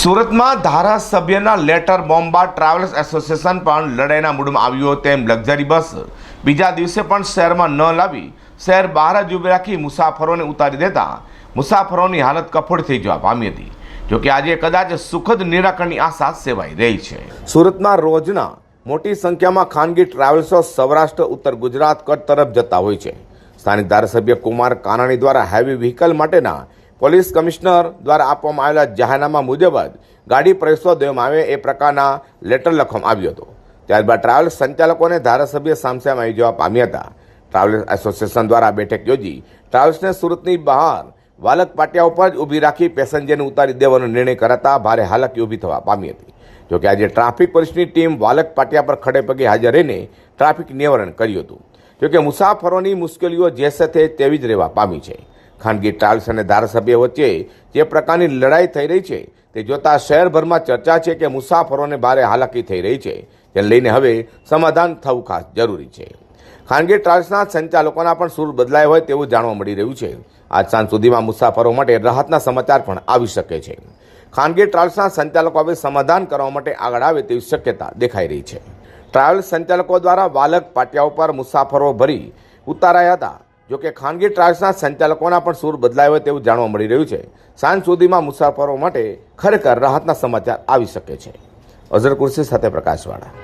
સુરતમાં ધારાસભ્યના letter bomb travels association પણ લડાઈના મૂડમાં આવ્યું તેમ લક્ઝરી બસ બીજા દિવસે પણ શહેરમાં ન લાવી શહેર બહાર જ ઊભી રાખી મુસાફરોને ઉતારી દેતા મુસાફરોની હાલત કફોડ થઈ જવા પામી હતી. જોકે આજે કદાચ સુખદ નિરાકરણની આશા સેવાઈ રહી છે. સુરતમાં રોજના મોટી સંખ્યામાં ખાનગી ટ્રાવેલ્સો સૌરાષ્ટ્ર, ઉત્તર ગુજરાત, કચ્છ તરફ જતા હોય છે. સ્થાનિક ધારાસભ્ય કુમાર કાનાણી દ્વારા હેવી વ્હીકલ માટેના પોલીસ કમિશનર દ્વારા આપવામાં આવેલા જાહેરનામા મુજબ જ ગાડી પ્રવેશવા દેવામાં આવે એ પ્રકારના લેટર લખવામાં આવ્યો હતો. ત્યારબાદ ટ્રાવેલ્સ સંચાલકોને ધારાસભ્ય સામસામ આવી જવા પામ્યા હતા. ટ્રાવેલ્સ એસોસિએશન દ્વારા બેઠક યોજી ટ્રાવેલ્સને સુરતની બહાર વાલક પાટિયા ઉપર જ ઊભી રાખી પેસેન્જરને ઉતારી દેવાનો નિર્ણય કરાતા ભારે હાલાકી ઊભી થવા પામી હતી. જોકે આજે ટ્રાફિક પોલીસની ટીમ વાલક પાટિયા પર ખડે પગે હાજર રહીને ટ્રાફિક નિવારણ કર્યું હતું. જોકે મુસાફરોની મુશ્કેલીઓ જે સાથે તેવી જ રહેવા પામી છે. ખાનગી ટ્રાવેલ્સ અને ધારાસભ્ય વચ્ચે જે પ્રકારની લડાઈ થઈ રહી છે, તે જોતા શહેરભરમાં ચર્ચા છે કે મુસાફરોને ભારે હાલાકી થઈ રહી છે તેને લઈને હવે સમાધાન થવું ખાસ જરૂરી છે. ખાનગી ટ્રાવેલ્સના સંચાલકોના પણ સૂર બદલાય હોય તેવું જાણવા મળી રહ્યું છે. આજ સાંજ સુધીમાં મુસાફરો માટે રાહતના સમાચાર પણ આવી શકે છે. ખાનગી ટ્રાવેલ્સના સંચાલકો હવે સમાધાન કરવા માટે આગળ આવે તેવી શક્યતા દેખાઈ રહી છે. ટ્રાવેલ્સ સંચાલકો દ્વારા વાલક પાટિયા ઉપર મુસાફરો ભરી ઉતારાયા હતા. જોકે ખાનગી ટ્રાવેલ્સના સંચાલકોના પણ સૂર બદલાયો તેવું જાણવા મળી રહ્યું છે. સાંજ સુધીમાં મુસાફરો માટે ખરેખર રાહતના સમાચાર આવી શકે છે. અઝર કુર્સી સાથે પ્રકાશવાળા.